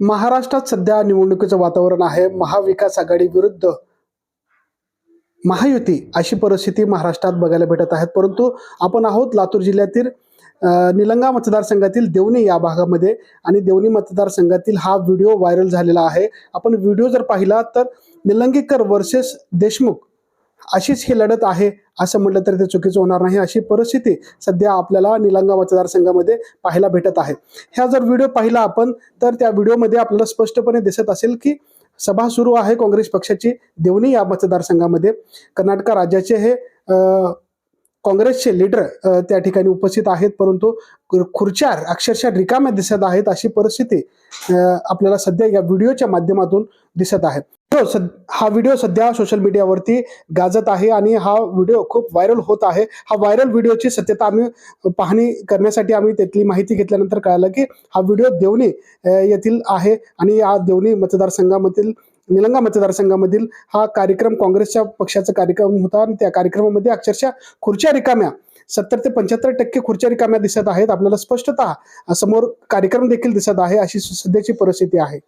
महाराष्ट्रात सध्या निवडणुकीचं वातावरण आहे. महाविकास आघाडी विरुद्ध महायुती अशी परिस्थिती महाराष्ट्रात बघायला भेटत आहेत. परंतु आपण आहोत लातूर जिल्ह्यातील निलंगा मतदारसंघातील देवणी या भागामध्ये आणि देवणी मतदारसंघातील हा व्हिडिओ व्हायरल झालेला आहे. आपण व्हिडिओ जर पाहिला तर निलंगेकर वर्सेस देशमुख अशीच ही लढत आहे असं म्हटलं तरी ते चुकीचं होणार नाही. अशी परिस्थिती सध्या आपल्याला निलंगा मतदारसंघामध्ये पाहायला भेटत आहे. ह्या जर व्हिडिओ पाहिला आपण तर त्या व्हिडिओमध्ये आपल्याला स्पष्टपणे दिसत असेल की सभा सुरू आहे काँग्रेस पक्षाची देवणी या मतदारसंघामध्ये. कर्नाटक राज्याचे हे काँग्रेसचे लीडर त्या ठिकाणी उपस्थित आहेत परंतु खुर्च्यार खुर्च्या अक्षरशः रिकाम्या दिसत आहेत अशी परिस्थिती आपल्याला सध्या या व्हिडिओच्या माध्यमातून दिसत आहे. हो, सद- हा व्हिडिओ सध्या सोशल मीडियावरती गाजत आहे आणि हा व्हिडिओ खूप व्हायरल होत आहे. हा व्हायरल व्हिडिओची सत्यता आम्ही पाहणी करण्यासाठी आम्ही त्यातली माहिती घेतल्यानंतर कळालं की हा व्हिडिओ देवणी येथील आहे आणि या देवणी मतदारसंघामधील निलंगा मतदारसंघामधील हा कार्यक्रम काँग्रेसच्या पक्षाचा कार्यक्रम होता आणि त्या कार्यक्रमामध्ये अक्षरशः खुर्च्या रिकाम्या सत्तर ते पंच्याहत्तर टक्के खुर्च्या रिकाम्या दिसत आहेत. आपल्याला स्पष्टतः समोर कार्यक्रम देखील दिसत आहे अशी सध्याची परिस्थिती आहे.